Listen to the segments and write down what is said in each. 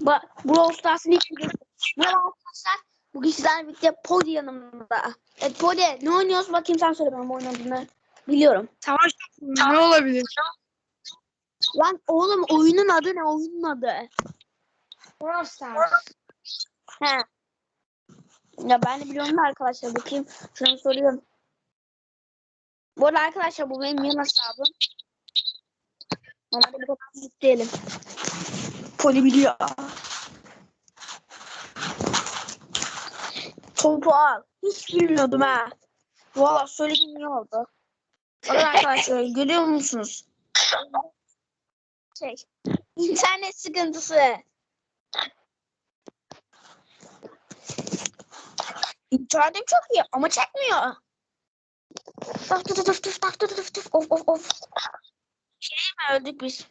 Ba Brawl Stars'ın ilk videosu. Merhaba arkadaşlar. Bugün sizlerle birlikte Podi yanımda. Evet Podi ne oynuyorsun bakayım sen söyle benim oynadığını. Biliyorum. Savaş ne olabilir? Lan oğlum oyunun adı ne oyunun adı? Brawl Stars. He. Ya ben de biliyorum da arkadaşlar bakayım. Sana soruyorum. Bu arada arkadaşlar bu benim yan hesabım. Normalde bu kadar büyük değilim. Poli biliyor. Topu al. Hiç bilmiyordum ha. Valla söylediğim iyi oldu. Bakın arkadaşlar görüyor musunuz? Şey, internet sıkıntısı. İnternetim çok iyi ama çekmiyor. Tuf taf tuf tuf tuf of of of. Şey mi öldük biz?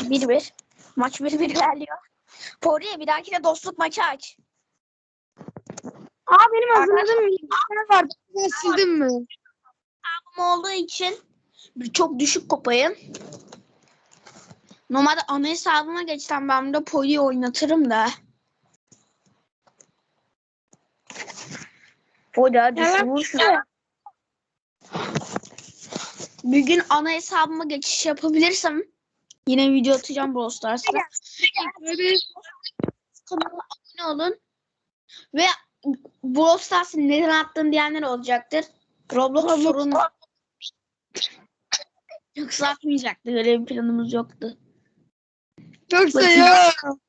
Bir bir. Maç bir bir ilerliyor. Poriye bir dahakine dostluk maçı aç. Aa benim hazırladığım bilgisayar var. Ben sildim mi? Ama olduğu için çok düşük kopayım. Normalde ana hesabıma geçsem ben de Poli oynatırım da. Evet. vur şunu. Bir gün ana hesabıma geçiş yapabilirsem yine video atacağım Brawl Stars'ta. Kanala abone olun. Ve Brawl Stars'ı neden attın diyenler olacaktır. Roblox sorun yoksa atmayacaktı. Öyle bir planımız yoktu. Çok seviyorum.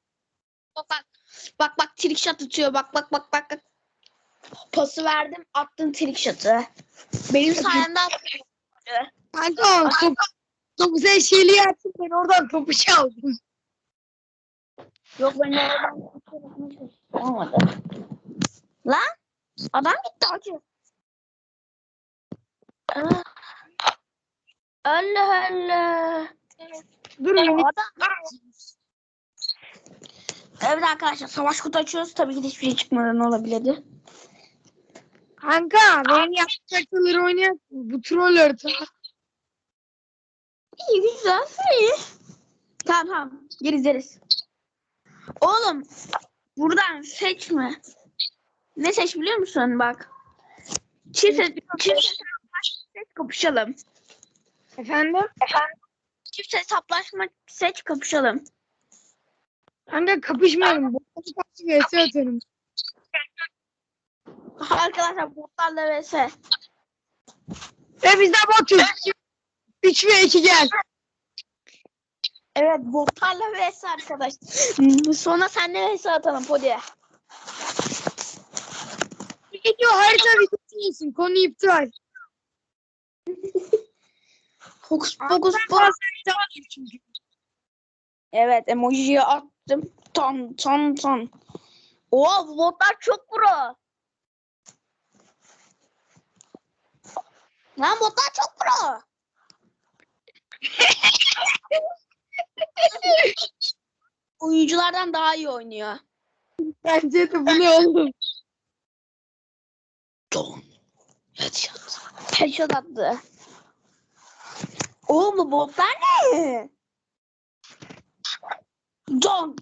Bak bak. Bak bak trick shot atıyor. Bak bak bak bak. bak. Pası verdim. Attın trick shot'ı. Benim sayemde attın. Kanka topu sen şeyli yaptın ben oradan topu çaldım. Yok ben oradan olmadı. Lan adam gitti acı. Ah. Allah Allah. Dur beni. Adam. Evet arkadaşlar savaş kutu açıyoruz. Tabii ki de hiçbir şey çıkmadan olabilirdi. Kanka benim yapacakları oynayak. Bu troll harita. İyi güzel iyi. Tamam tamam. Geri izleriz. Oğlum buradan seçme. Ne seç biliyor musun bak. Çift ses, çift ses kapışalım. Efendim? Çift hesaplaşma seç kapışalım. Kanka kapışmayalım. Boşuna karşı vs atarım. Arkadaşlar botlarla vs. Ve biz de botuz. 3 ve 2 gel. Evet botlarla vs arkadaş. Sonra senle vs atalım Podi'ye. Video harita videosu olsun. Konu iptal. Hokus pokus çünkü. Evet emojiyi attım. Tam tam tam. Oha bu botlar çok pro. Lan botlar çok pro. Oyunculardan daha iyi oynuyor. Bence de bu ne oğlum? Don. Headshot. Headshot attı. Oğlum bu botlar ne? Don.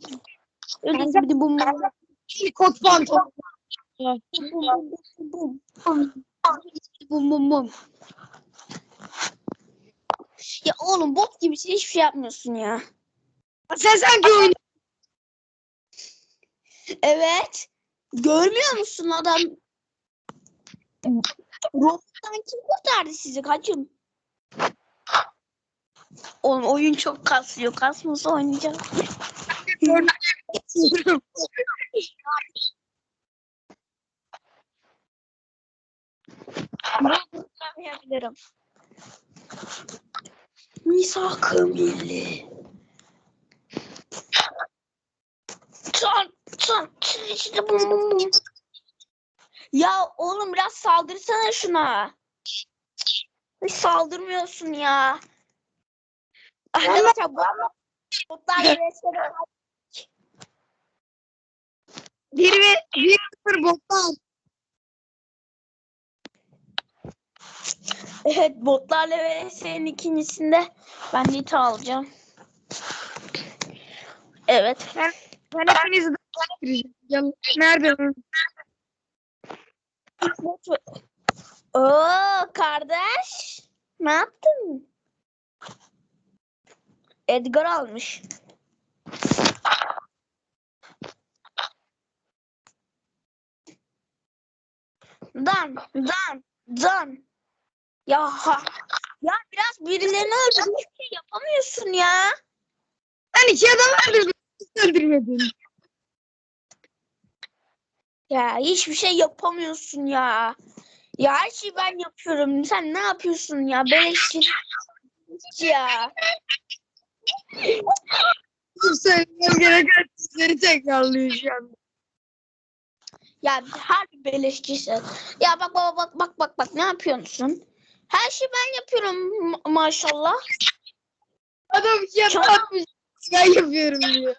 Öyleyse bir de bum bum Kot pantolon. bum bum bum bum. Bum bum. Ya oğlum bot gibi hiçbir şey yapmıyorsun ya. Sen sanki oyun. Evet. Görmüyor musun adam? Robottan kim kurtardı sizi kaçın? Oğlum oyun çok kasıyor. Kasmasa oynayacağım. Yapabilirim. Misak-ı milli. Çan, çan, içinde bum bum bum. Ya oğlum biraz saldırsana şuna. Hiç saldırmıyorsun ya. Arkadaşlar bu botlar resmen Bir ve bir sıfır botlar. Evet botlarla ve senin ikincisinde ben Nita alacağım. Evet. Ben hepinizi de gireceğim. Gel. Nerede? Oo kardeş. Ne yaptın? Edgar almış. Dan, dan, dan. Ya ha. Ya biraz birilerini öldürmüş bir şey yapamıyorsun ya. Ben iki adam öldürdüm. Öldürmedin. Ya hiçbir şey yapamıyorsun ya. Ya her şeyi ben yapıyorum. Sen ne yapıyorsun ya? Beleşçi. Ya. Söylemem gereken sizleri tekrarlıyor şu an. Ya harbi beleşçisin. Ya bak bak bak bak bak bak ne yapıyorsun? Her şeyi ben yapıyorum ma- maşallah. Adam yapmış. Ben yapıyorum diyor.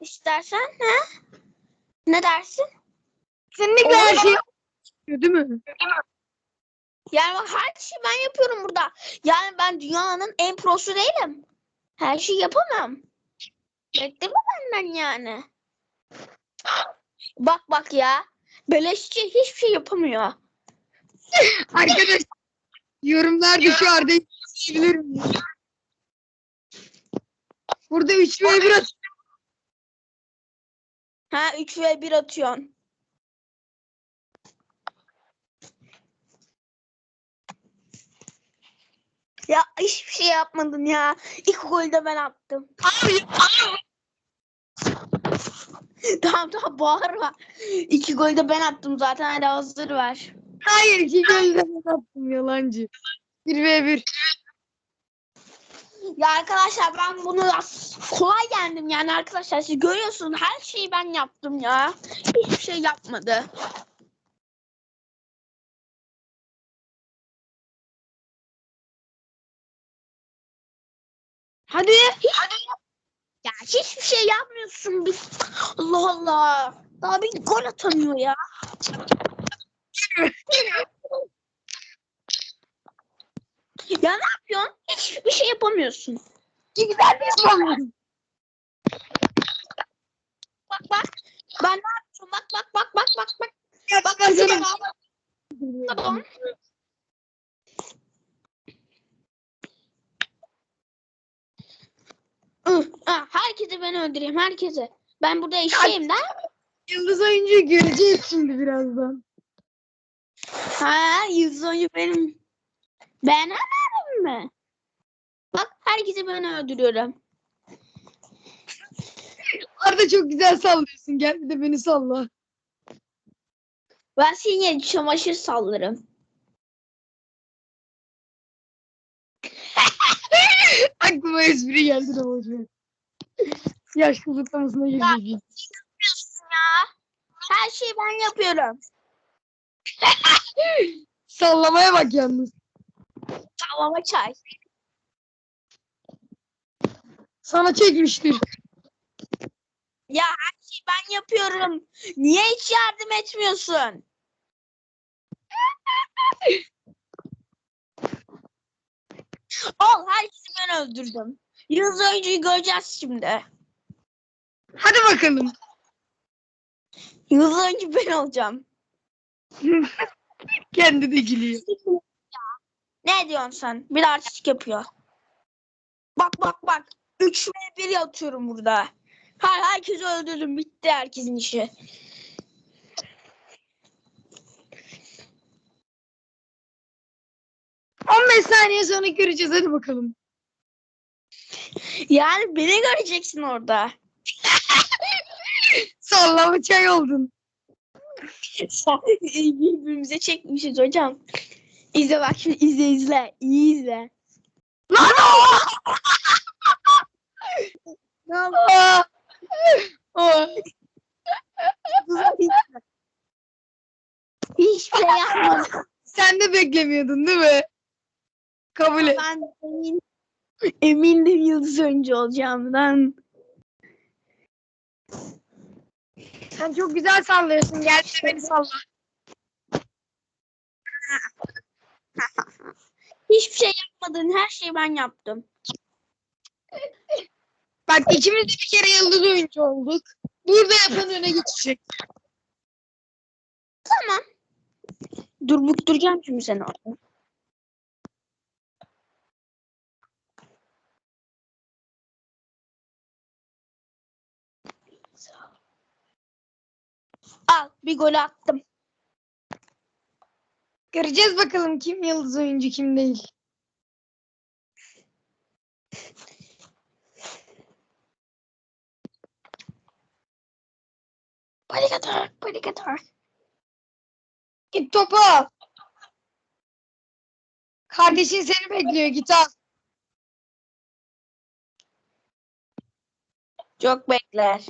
İstersen ne? Ne dersin? Kesinlikle her şey yapıyor değil mi? Yani bak her şeyi ben yapıyorum burada. Yani ben dünyanın en prosu değilim. Her şeyi yapamam. Bekleme benden yani. Bak bak ya. Beleşçi hiçbir şey yapamıyor. Arkadaş yorumlarda şu Arda'yı bilirim. Burada 3 ve 1 at. Ha 3 ve 1 atıyorsun. Ya hiçbir şey yapmadın ya. İlk golü de ben attım. tamam tamam bağırma. İki golü de ben attım zaten. Hadi hazır ver. Hayır iki golü de ben attım yalancı. 1 ve 1. Ya arkadaşlar ben bunu kolay yendim yani arkadaşlar. Siz görüyorsunuz her şeyi ben yaptım ya. Hiçbir şey yapmadı. Hadi. Ya hiçbir şey yapmıyorsun. Bir... Allah Allah. Daha bir gol atamıyor ya. ya ne yapıyorsun? Hiçbir şey yapamıyorsun. Güzel bir yapamıyorum. Bak bak. Ben ne yapıyorum? Bak bak bak bak bak bak. Bak Bak Tamam. Ih, ah, Herkese ben öldüreyim herkese. Ben burada eşeğim de. Yıldız oyuncu göreceğiz şimdi birazdan. Ha yüz oyuncu benim. Ben hemen mi? Bak herkese ben öldürüyorum. Arda çok güzel sallıyorsun. Gel bir de beni salla. Ben senin yerine çamaşır sallarım. Aklıma espri geldi de hocam. Yaş kızıklamasına gireceğiz. ya? Her şeyi ben yapıyorum. Sallamaya bak yalnız. Sallama çay. Sana çekmiştir. Ya her şeyi ben yapıyorum. Niye hiç yardım etmiyorsun? Al herkesi ben öldürdüm. Yıldız oyuncuyu göreceğiz şimdi. Hadi bakalım. Yıldız oyuncu ben olacağım. Kendi de gülüyor. Ne diyorsun sen? Bir artistik yapıyor. Bak bak bak. 3 ve 1 atıyorum burada. Her herkesi öldürdüm. Bitti herkesin işi. On beş saniye sonra göreceğiz. Hadi bakalım. Yani beni göreceksin orada. Sallama çay oldun. Birbirimize çekmişiz hocam. İzle bak şimdi izle izle. İyi izle. Lan Ne oldu? Aa! Aa! Hiçbir şey yapmadım. Sen de beklemiyordun değil mi? Kabul et. Ben emin, emindim yıldız oyuncu olacağımdan. Sen çok güzel sallıyorsun. Gel de beni salla. Hiçbir şey yapmadın. Her şeyi ben yaptım. Bak ikimiz de bir kere yıldız oyuncu olduk. Burada yapan öne geçecek. Tamam. Dur bukturacağım şimdi seni orada. Al bir gol attım. Göreceğiz bakalım kim yıldız oyuncu kim değil. Panik atar, panik atar. Git topu al. Kardeşin seni bekliyor git al. Çok bekler.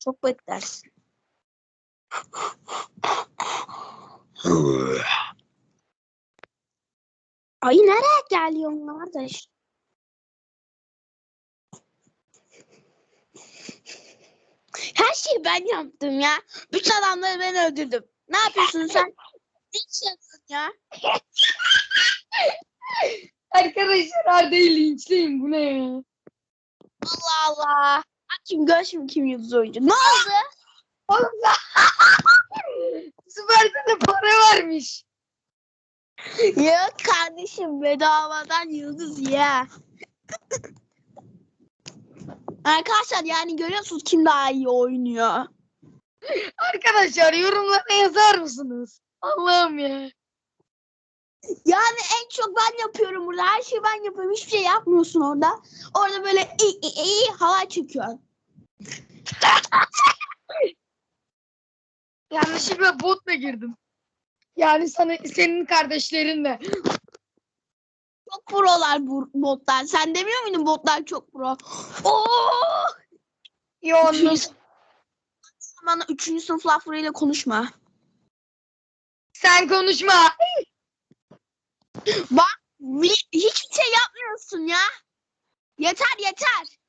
Çok beklersin. Ay nereye geliyorsun kardeş? Her şeyi ben yaptım ya. Bütün adamları ben öldürdüm. Ne yapıyorsun sen? Ne yapıyorsun ya? Arkadaşlar Arda'yı linçleyin bu ne? Allah Allah. Kim gör şimdi kim yıldız oyuncu. Ne oldu? Oğlum Süper'de para varmış. Yok kardeşim bedavadan yıldız ya. Arkadaşlar yani görüyorsunuz kim daha iyi oynuyor. Arkadaşlar yorumlara yazar mısınız? Allah'ım ya. Yani en çok ben yapıyorum burada. Her şeyi ben yapıyorum. Hiçbir şey yapmıyorsun orada. Orada böyle iyi iyi, iyi hava çekiyorsun. Yanlışlıkla botla girdim. Yani sana senin kardeşlerinle. Çok prolar bu botlar. Sen demiyor muydun botlar çok pro? Oo! Yoğunluk. Bana üçüncü sınıf laflarıyla konuşma. Sen konuşma. Vi- Hiçbir şey yapmıyorsun ya. Yeter yeter.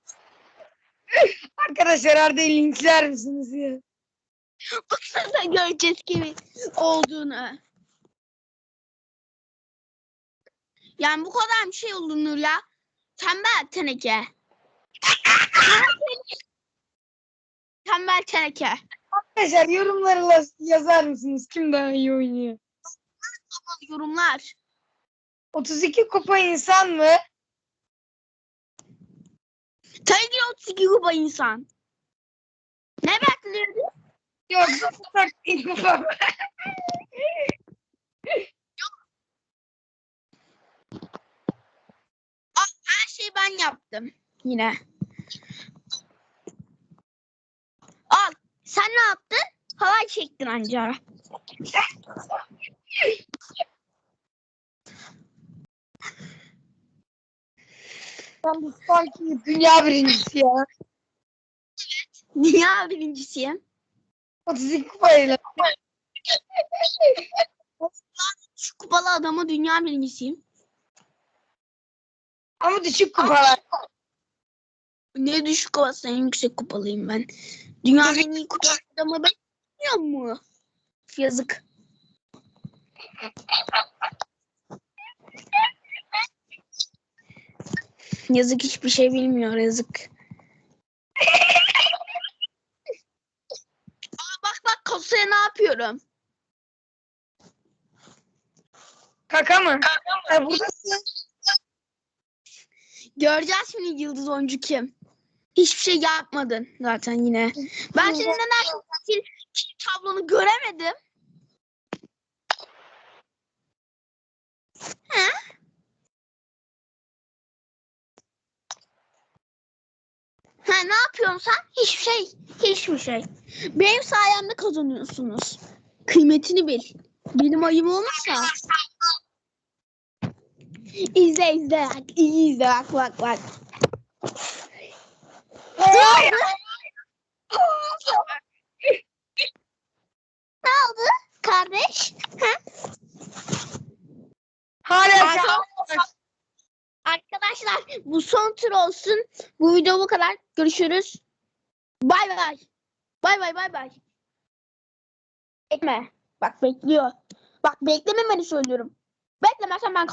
Arkadaşlar Arda'yı linçler misiniz ya? Baksanıza göreceğiz kimi olduğunu. Yani bu kadar bir şey olunur ya. Tembel teneke. Tembel teneke. Arkadaşlar yorumlara yazar mısınız? Kim daha iyi oynuyor? Yorumlar. 32 kupa insan mı? Tabii 32 kupa insan. Ne bekliyordun? Yoksa tutak kupa mı? Her şeyi ben yaptım. Yine. Al. Sen ne yaptın? Halay çektin anca. Ben bu sanki dünya birincisi ya. Dünya birincisiyim. 32 kupayla. Şu kupalı adamı dünya birincisiyim. Ama düşük kupalar. Ne düşük kupası en yüksek kupalıyım ben. Dünyanın en iyi kupalı adamı ben bilmiyor mu? Yazık. Yazık hiçbir şey bilmiyor yazık. Aa, bak bak kasaya ne yapıyorum? Kaka mı? Ha, buradasın. Göreceğiz şimdi yıldız oyuncu kim? Hiçbir şey yapmadın zaten yine. Ben senin neden kill, kill tablonu göremedim? He? Ha ne yapıyorsun sen? Hiçbir şey. Hiçbir şey. Benim sayemde kazanıyorsunuz. Kıymetini bil. Benim ayım olmazsa. İzle izle. Bak, iyi izle bak bak bak. Ne oldu? Ne oldu kardeş? Ha? Hala Arkadaşlar, arkadaşlar bu son tur olsun. Bu video bu kadar. Görüşürüz. Bay bay. Bay bay bay bay. Bekme. Bak bekliyor. Bak beklememeni söylüyorum. Beklemezsen ben